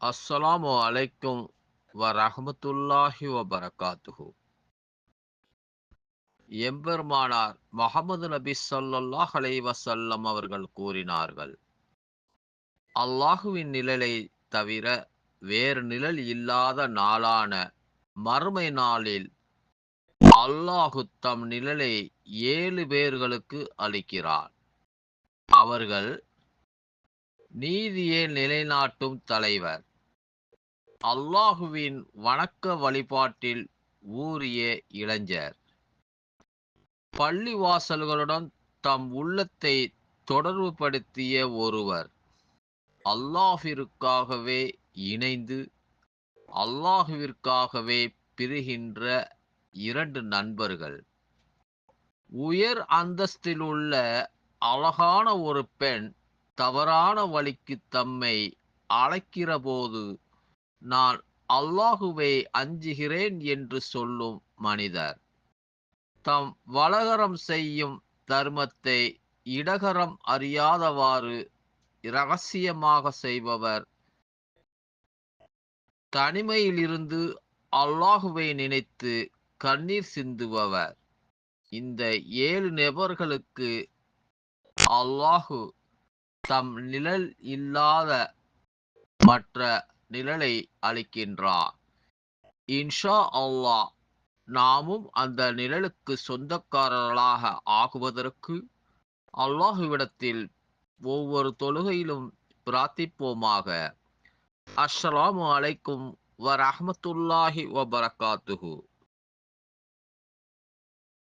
அஸ்ஸலாமு அலைக்கும் வரஹ்மத்துல்லாஹி வபரகாத்துஹு எம்பெருமானார் முகமது நபி ஸல்லல்லாஹு அலை வசல்லம் அவர்கள் கூறினார்கள் அல்லாஹுவின் நிழலை தவிர வேறு நிழல் இல்லாத நாளான மறுமை நாளில் அல்லாஹு தம் நிழலை ஏழு பேர்களுக்கு அளிக்கிறார். அவர்கள் நீதியை நிலைநாட்டும் தலைவர். அல்லாஹுவின் வணக்க வழிபாட்டில் ஊறிய இளைஞர். பள்ளிவாசல்களுடன் தம் உள்ளத்தை தொடர்புபடுத்திய ஒருவர். அல்லாஹிற்காகவே இணைந்து அல்லாஹுவிற்காகவே பிரிகின்ற இரண்டு நண்பர்கள். உயர் அந்தஸ்தில் உள்ள அழகான ஒரு பெண் தவறான வழிக்கு தம்மை அழைக்கிற போது நான் அல்லாஹுவை அஞ்சுகிறேன் என்று சொல்லும் மனிதர். தம் வலகரம் செய்யும் தர்மத்தை இடகரம் அறியாதவாறு இரகசியமாக செய்பவர். தனிமையிலிருந்து அல்லாஹுவை நினைத்து கண்ணீர் சிந்துபவர். இந்த ஏழு நபர்களுக்கு அல்லாஹு தம் நிழல் இல்லாத மற்ற நிழலை அளிக்கின்றார் இன்ஷா அல்லாஹ் நாமும் அந்த நிழலுக்கு சொந்தக்காரர்களாக ஆகுவதற்கு அல்லாஹுவிடத்தில் ஒவ்வொரு தொழுகையிலும் பிரார்த்திப்போமாக. அஸ்ஸலாமு அலைக்கும் வரஹ்மத்துல்லாஹி வபரகாத்துஹு.